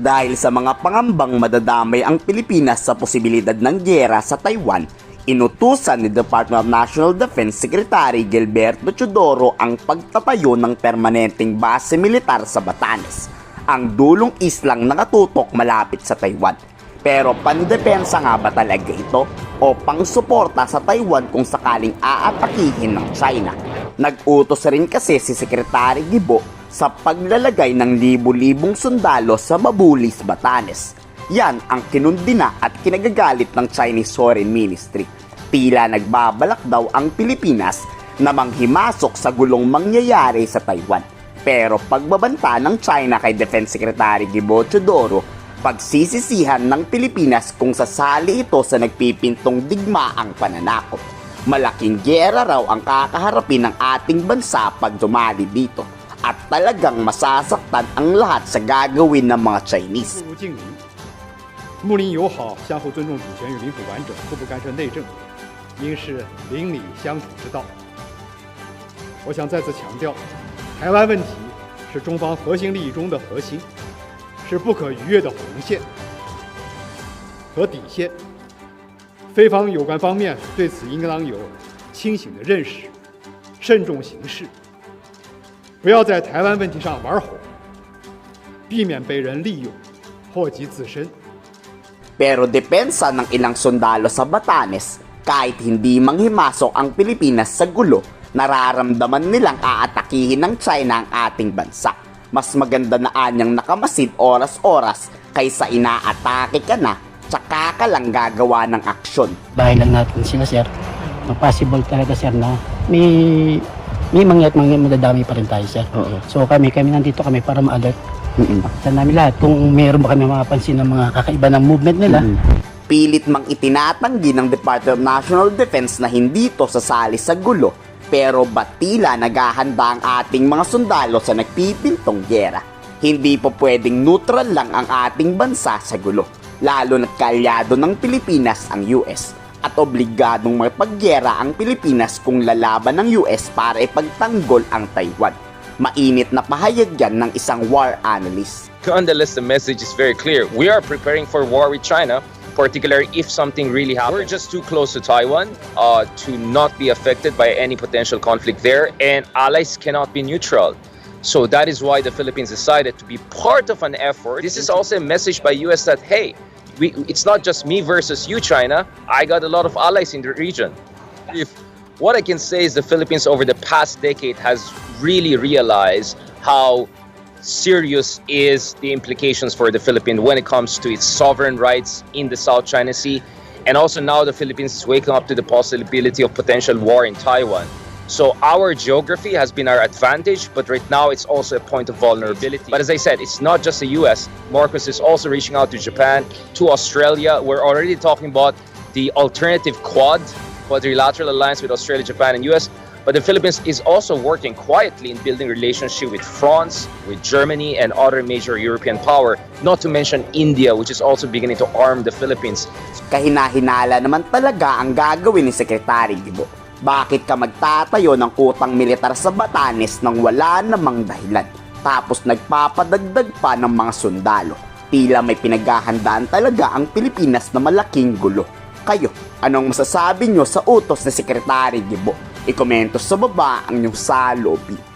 Dahil sa mga pangambang madadamay ang Pilipinas sa posibilidad ng gyera sa Taiwan, inutusan ni Department of National Defense Secretary Gilberto Chodoro ang pagtatayo ng permanenteng base militar sa Batanes, ang dulong islang nakatutok malapit sa Taiwan. Pero pandepensa nga ba talaga ito o pangsuporta sa Taiwan kung sakaling aatakihin ng China? Nag-utos rin kasi si Secretary Gibo sa paglalagay ng libu-libong sundalo sa Mabulis, Batanes. Yan ang kinundina at kinagagalit ng Chinese Foreign Ministry. Tila nagbabalak daw ang Pilipinas na manghimasok sa gulong mangyayari sa Taiwan. Pero pagbabanta ng China kay Defense Secretary Gibo Chodoro, pagsisisihan ng Pilipinas kung sasali ito sa nagpipintong digmaang pananakot. Malaking gera raw ang kakaharapin ng ating bansa pag dumali dito at talagang masasaktan ang lahat sa gagawin ng mga Chinese. 睦邻友好，相互尊重主权与领土完整，互不干涉内政，应是邻里相处之道。我想再次强调，台湾问题是中方核心利益中的核心，是不可逾越的红线和底线。非方有关方面对此应当有清醒的认识，慎重行事，不要在台湾问题上玩火，避免被人利用，祸及自身。 Pero depensa ng ilang sundalo sa Batanes, kahit hindi manghimasok ang Pilipinas sa gulo, nararamdaman nilang aatakihin ng China ang ating bansa. Mas maganda na anyang nakamasid oras-oras kaysa inaatake ka na tsaka ka lang gagawa ng aksyon. bahay lang natin sila sir na possible talaga sir na may may mangyat mangyat madadami pa rin tayo sir. Oo. so kami kami nandito kami para ma-alert. Sa namin lahat kung mayroon ba kami mapapansin ng mga kakaiba ng movement nila. Pilit mang itinatanggi ng Department of National Defense na hindi to sasali sa gulo pero batila naghahanda ang ating mga sundalo sa nagpipintong gyera. Hindi po pwedeng neutral lang ang ating bansa sa gulo, lalo na't kalyado ng Pilipinas ang US at obligadong mapagyera ang Pilipinas kung lalaban ng US para ipagtanggol ang Taiwan. Mainit na pahayag yan ng isang war analyst. Nonetheless, the message is very clear. We are preparing for war with China, particularly if something really happens. We're just too close to Taiwan uh, to not be affected by any potential conflict there, and allies cannot be neutral. So that is why the Philippines decided to be part of an effort. This is also a message by US that hey, we, it's not just me versus you, China. I got a lot of allies in the region. If what I can say is the Philippines over the past decade has really realized how serious is the implications for the Philippines when it comes to its sovereign rights in the South China Sea. And also now the Philippines is waking up to the possibility of potential war in Taiwan. So our geography has been our advantage, but right now it's also a point of vulnerability. But as I said, it's not just the US. Marcos is also reaching out to Japan, to Australia. We're already talking about the alternative quad, quadrilateral alliance with Australia, Japan, and US. But the Philippines is also working quietly in building relationship with France, with Germany, and other major European power. Not to mention India, which is also beginning to arm the Philippines. Kahinahinala naman talaga ang gagawin ni Secretary Gibo. Bakit ka magtatayo ng kutang militar sa Batanes nang wala namang dahilan? Tapos nagpapadagdag pa ng mga sundalo. Tila may pinaghahandaan talaga ang Pilipinas na malaking gulo. Kayo, anong masasabi nyo sa utos ni Secretary Gibo? Ikomento sa baba ang inyong saloobin.